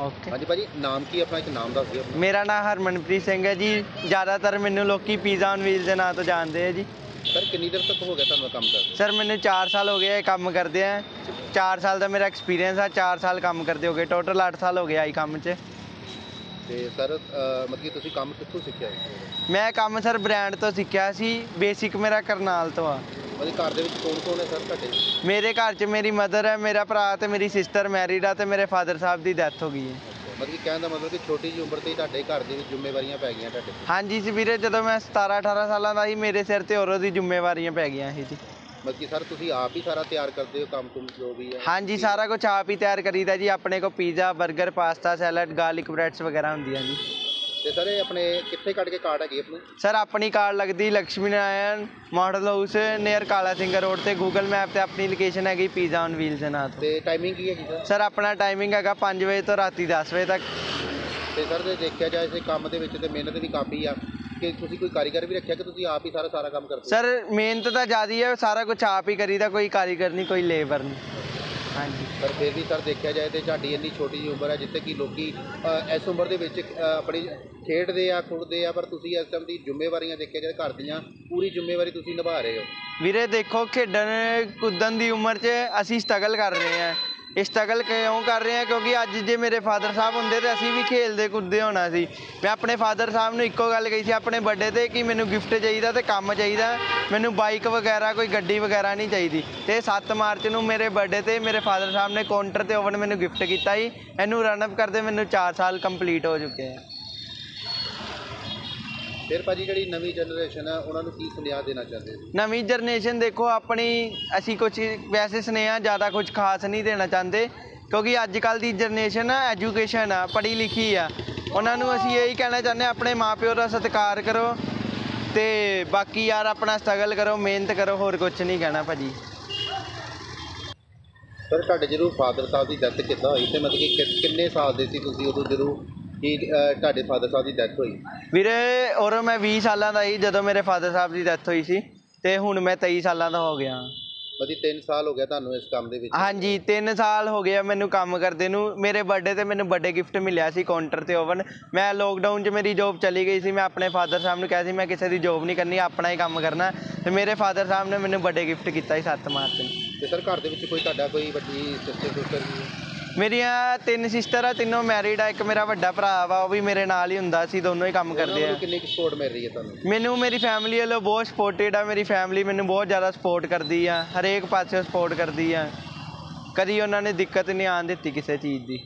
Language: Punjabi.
ਓਕੇ ਹਾਂਜੀ ਭਾਜੀ ਨਾਮ ਕੀ ਆਪਣਾ? ਇੱਕ ਨਾਮ ਦੱਸ ਦਿਓ ਆਪਣਾ। ਮੇਰਾ ਨਾਮ ਹਰਮਨਪ੍ਰੀਤ ਸਿੰਘ ਹੈ ਜੀ। ਜ਼ਿਆਦਾਤਰ ਮੈਨੂੰ ਲੋਕੀ ਪੀਜ਼ਾ ਔਨ ਵੀਲ ਦੇ ਨਾਂ ਤੋਂ ਜਾਣਦੇ ਆ ਜੀ। ਸਰ ਕਿੰਨੀ ਦੇਰ ਤੱਕ ਹੋ ਗਿਆ ਤੁਹਾਨੂੰ ਕੰਮ ਕਰਦੇ ਸਰ ਮੈਨੂੰ 4 ਸਾਲ ਹੋ ਗਏ ਇਹ ਕੰਮ ਕਰਦੇ ਆ। 4 ਸਾਲ ਦਾ ਮੇਰਾ ਐਕਸਪੀਰੀਅੰਸ ਆ 4 ਸਾਲ ਕੰਮ ਕਰਦੇ ਹੋ ਗਏ ਟੋਟਲ 8 ਸਾਲ ਹੋ ਗਏ ਆਈ ਕੰਮ 'ਚ। ਤੇ ਸਰ ਅਹ, ਮਤਲਬ ਕਿ ਤੁਸੀਂ ਕੰਮ ਕਿੱਥੋਂ ਸਿੱਖਿਆ? ਮੈਂ ਕੰਮ ਸਰ ਬ੍ਰਾਂਡ ਤੋਂ ਸਿੱਖਿਆ ਸੀ। ਬੇਸਿਕ ਮੇਰਾ ਕਰਨਾਲ ਤੋਂ ਆ। ਮਤਲਬ ਘਰ ਦੇ ਵਿੱਚ ਕੌਣ ਕੌਣ ਹੈ ਸਰ ਤੁਹਾਡੇ? ਮੇਰੇ ਘਰ 'ਚ ਮੇਰੀ ਮਦਰ ਹੈ ਮੇਰਾ ਭਰਾ ਤੇ ਮੇਰੀ ਸਿਸਟਰ ਮੈਰਿਡ ਆ ਤੇ ਮੇਰੇ ਫਾਦਰ ਸਾਹਿਬ ਦੀ ਡੈਥ ਹੋ ਗਈ ਹੈ। ਮਤਲਬ ਕਿ ਕਹਿਣ ਦਾ ਮਤਲਬ ਕਿ ਛੋਟੀ ਜਿਹੀ ਉਮਰ ਤੇ ਹੀ ਤੁਹਾਡੇ ਘਰ ਦੇ ਵਿੱਚ ਜ਼ਿੰਮੇਵਾਰੀਆਂ ਪੈ ਗਈਆਂ ਤੁਹਾਡੇ ਤੇ। ਹਾਂਜੀ ਜੀ ਵੀਰੇ ਜਦੋਂ ਮੈਂ 17 18 ਸਾਲਾਂ ਦਾ ਸੀ ਮੇਰੇ ਸਿਰ ਤੇ ਔਰੋਂ ਦੀ ਜ਼ਿੰਮੇਵਾਰੀਆਂ ਪੈ ਗਈਆਂ ਸੀ ਜੀ। ਮਤਲਬ ਕਿ ਸਰ ਤੁਸੀਂ ਆਪ ਹੀ ਸਾਰਾ ਤਿਆਰ ਕਰਦੇ ਹੋ ਕੰਮ ਤੁਮ ਜੋ ਵੀ ਹੈ? ਹਾਂਜੀ ਸਾਰਾ ਕੁਝ ਆਪ ਹੀ ਤਿਆਰ ਕਰੀਦਾ ਜੀ ਆਪਣੇ ਕੋਲ ਪੀਜ਼ਾ 버ਗਰ ਪਾਸਤਾ ਸੈਲਡ ਗਾਰਲਿਕ ਬ੍ਰੈਡਸ ਵਗੈਰਾ ਹੁੰਦੀਆਂ ਜੀ। ਤੇ ਸਰ ਇਹ ਆਪਣੇ ਕਿੱਥੇ ਕੱਢ ਕੇ ਕਾਰਡ ਹੈਗੀ ਆਪਣੀ? ਸਰ ਆਪਣੀ ਕਾਰ ਲੱਗਦੀ Lakshmi Narayan Model House near Kala Singh road ਤੇ ਗੂਗਲ ਮੈਪ ਤੇ ਆਪਣੀ ਲੋਕੇਸ਼ਨ ਹੈਗੀ ਪੀਜ਼ਾ ਔਨ ਵੀਲਸ ਦੇ ਨਾਂ ਤੋਂ। ਤੇ ਟਾਈਮਿੰਗ ਕੀ ਹੈਗੀ ਸਰ? ਸਰ ਆਪਣਾ ਟਾਈਮਿੰਗ ਹੈਗਾ 5 ਵਜੇ ਤੋਂ ਰਾਤੀ 10 ਵਜੇ ਤੱਕ। ਤੇ ਸਰ ਜੇ ਦੇਖਿਆ ਜਾਏ ਇਸ ਕੰਮ ਦੇ ਵਿੱਚ ਤੇ ਮਿਹਨਤ ਵੀ ਕਾਫੀ ਆ ਕਿ ਤੁਸੀਂ ਕੋਈ ਕਾਰੀਗਰ ਵੀ ਰੱਖਿਆ ਕਿ ਤੁਸੀਂ ਆਪ ਹੀ ਸਾਰਾ ਸਾਰਾ ਕੰਮ ਕਰਦੇ ਹੋ? ਸਰ ਮਿਹਨਤ ਤਾਂ ਜ਼ਿਆਦੀ ਹੈ ਸਾਰਾ ਕੁਝ ਆਪ ਹੀ ਕਰੀਦਾ ਕੋਈ ਕਾਰੀਗਰ ਨਹੀਂ ਕੋਈ ਲੇਬਰ ਨਹੀਂ। ਹਾਂਜੀ। ਪਰ ਫਿਰ ਵੀ ਸਰ ਦੇਖਿਆ ਜਾਏ ਤੇ ਤੁਹਾਡੀ ਇੰਨੀ ਛੋਟੀ ਜਿਹੀ ਉਮਰ ਹੈ ਜਿੱਥੇ ਕਿ ਲੋਕੀ ਅ, ਇਸ ਉਮਰ ਦੇ ਵਿੱਚ ਅ, ਆਪਣੀ ਖੇਡਦੇ ਆ ਖੁੱਡਦੇ ਆ ਪਰ ਤੁਸੀਂ ਇਸ ਟਾਈਮ ਦੀ ਜ਼ਿੰਮੇਵਾਰੀਆਂ ਦੇਖਿਆ ਜਾਏ ਘਰ ਦੀਆਂ ਪੂਰੀ ਜ਼ਿੰਮੇਵਾਰੀ ਤੁਸੀਂ ਨਿਭਾ ਰਹੇ ਹੋ। ਵੀਰੇ ਦੇਖੋ ਖੇਡਣ ਕੁੱਦਣ ਦੀ ਉਮਰ 'ਚ ਅਸੀਂ ਸਟਰਗਲ ਕਰ ਰਹੇ ਹਾਂ। ਸਟਰਗਲ ਕਿਉਂ ਕਰ ਰਹੇ ਹਾਂ ਕਿਉਂਕਿ ਅੱਜ ਜੇ ਮੇਰੇ ਫਾਦਰ ਸਾਹਿਬ ਹੁੰਦੇ ਤੇ ਅਸੀਂ ਵੀ ਖੇਲਦੇ ਕੁੱਦਦੇ ਹੋਣਾ ਸੀ। ਮੈਂ ਆਪਣੇ ਫਾਦਰ ਸਾਹਿਬ ਨੂੰ ਇੱਕੋ ਗੱਲ ਕਹੀ ਸੀ, ਆਪਣੇ ਬਰਥਡੇ ਤੇ ਕਿ ਮੈਨੂੰ ਗਿਫਟ ਚਾਹੀਦਾ ਤੇ ਕੰਮ ਚਾਹੀਦਾ। ਮੈਨੂੰ ਬਾਈਕ ਵਗੈਰਾ, ਕੋਈ ਗੱਡੀ ਵਗੈਰਾ ਨਹੀਂ ਚਾਹੀਦੀ। ਤੇ 7 ਮਾਰਚ ਨੂੰ ਮੇਰੇ ਬਰਥਡੇ ਤੇ ਮੇਰੇ ਫਾਦਰ ਸਾਹਿਬ ਨੇ ਕਾਊਂਟਰ ਤੇ ਓਵਨ ਮੈਨੂੰ ਗਿਫਟ ਕੀਤਾ ਸੀ। ਇਹਨੂੰ ਰਨ ਅਪ ਕਰਦੇ ਮੈਨੂੰ 4 ਸਾਲ ਕੰਪਲੀਟ ਹੋ ਚੁੱਕੇ ਆ। ਫਿਰ ਭਾਜੀ ਜਿਹੜੀ ਨਵੀਂ ਜਨਰੇਸ਼ਨ ਹੈ ਉਹਨਾਂ ਨੂੰ ਕੀ ਸੁਨੇਹਾ ਦੇਣਾ ਚਾਹੁੰਦੇ ਹੋ? ਨਵੀਂ ਜਨਰੇਸ਼ਨ ਦੇਖੋ ਆਪਣੀ ਅਸੀਂ ਕੁਝ ਵੈਸੇ ਸੁਨੇਹਾ ਜ਼ਿਆਦਾ ਕੁਝ ਖਾਸ ਨਹੀਂ ਦੇਣਾ ਚਾਹੁੰਦੇ ਕਿਉਂਕਿ ਅੱਜ ਕੱਲ ਦੀ ਜਨਰੇਸ਼ਨ ਆ ਐਜੂਕੇਸ਼ਨ ਆ ਪੜ੍ਹੀ ਲਿਖੀ ਆ। ਉਹਨਾਂ ਨੂੰ ਅਸੀਂ ਇਹੀ ਕਹਿਣਾ ਚਾਹੁੰਦੇ ਹਾਂ ਆਪਣੇ ਮਾਪਿਓ ਦਾ ਸਤਿਕਾਰ ਕਰੋ ਤੇ ਬਾਕੀ ਯਾਰ ਆਪਣਾ ਸਟਰਗਲ ਕਰੋ ਮਿਹਨਤ ਕਰੋ ਹੋਰ ਕੁਝ ਨਹੀਂ ਕਹਿਣਾ ਭਾਜੀ। ਸਰ ਤੁਹਾਡੇ ਜਦੋਂ ਫਾਦਰ ਸਾਹਿਬ ਦੀ ਡੈਥ ਕਿੱਦਾਂ ਹੋਈ? ਤੇ ਮਤਲਬ ਕਿ- ਕਿੰਨੇ ਸਾਲ ਦੇ ਸੀ ਤੁਸੀਂ ਉਦੋਂ ਜਦੋਂ ਕਿ ਤੁਹਾਡੇ ਫਾਦਰ ਸਾਹਿਬ ਦੀ ਡੈਥ ਹੋਈ? ਵੀਰੇ ਔਰ ਮੈਂ 20 ਸਾਲਾਂ ਦਾ ਸੀ ਜਦੋਂ ਮੇਰੇ ਫਾਦਰ ਸਾਹਿਬ ਦੀ ਡੈਥ ਹੋਈ ਸੀ ਤੇ ਹੁਣ ਮੈਂ 23 ਸਾਲਾਂ ਦਾ ਹੋ ਗਿਆ। ਮਤਲਬ 3 ਸਾਲ ਹੋ ਗਿਆ ਤੁਹਾਨੂੰ ਇਸ ਕੰਮ ਦੇ ਵਿੱਚ? ਹਾਂਜੀ 3 ਸਾਲ ਹੋ ਗਏ ਆ ਮੈਨੂੰ ਕੰਮ ਕਰਦੇ ਨੂੰ। ਮੇਰੇ ਬਰਥਡੇ ਤੇ ਮੈਨੂੰ ਬਰਥਡੇ ਗਿਫਟ ਮਿਲਿਆ ਸੀ ਕਾਊਂਟਰ ਤੇ ਓਵਨ ਮੈਂ ਲੋਕਡਾਊਨ 'ਚ ਮੇਰੀ ਜੌਬ ਚਲੀ ਗਈ ਸੀ ਮੈਂ ਆਪਣੇ ਫਾਦਰ ਸਾਹਿਬ ਨੂੰ ਕਿਹਾ ਸੀ ਮੈਂ ਕਿਸੇ ਦੀ ਜੌਬ ਨਹੀਂ ਕਰਨੀ ਆਪਣਾ ਹੀ ਕੰਮ ਕਰਨਾ। ਤੇ ਮੇਰੇ ਫਾਦਰ ਸਾਹਿਬ ਨੇ ਮੈਨੂੰ ਬਰਥਡੇ ਗਿਫਟ ਕੀਤਾ ਸੀ 7 ਮਾਰਚ ਨੂੰ। ਤੇ ਸਰ ਘਰ ਦੇ ਵਿੱਚ ਕੋਈ ਤੁਹਾਡਾ ਕੋਈ ਵੱਡੀ ਸਿਸਟਰ ਸੁਸਟਰ ਮੇਰੀਆਂ ਤਿੰਨ ਸਿਸਟਰ ਆ ਤਿੰਨੋਂ ਮੈਰਿਡ ਆ ਇੱਕ ਮੇਰਾ ਵੱਡਾ ਭਰਾ ਵਾ ਉਹ ਵੀ ਮੇਰੇ ਨਾਲ ਹੀ ਹੁੰਦਾ ਸੀ ਦੋਨੋਂ ਹੀ ਕੰਮ ਕਰਦੇ ਆ। ਕਿੰਨੀ ਕੁ ਸਪੋਰਟ ਮਿਲ ਰਹੀ ਹੈ ਤੁਹਾਨੂੰ? ਮੈਨੂੰ ਮੇਰੀ ਫੈਮਿਲੀ ਵੱਲੋਂ ਬਹੁਤ ਸਪੋਰਟਡ ਆ ਮੇਰੀ ਫੈਮਿਲੀ ਮੈਨੂੰ ਬਹੁਤ ਜ਼ਿਆਦਾ ਸਪੋਰਟ ਕਰਦੀ ਆ ਹਰੇਕ ਪਾਸੇ ਸਪੋਰਟ ਕਰਦੀ ਆ। ਕਦੀ ਉਹਨਾਂ ਨੇ ਦਿੱਕਤ ਨਹੀਂ ਆਉਣ ਦਿੱਤੀ ਕਿਸੇ ਚੀਜ਼ ਦੀ।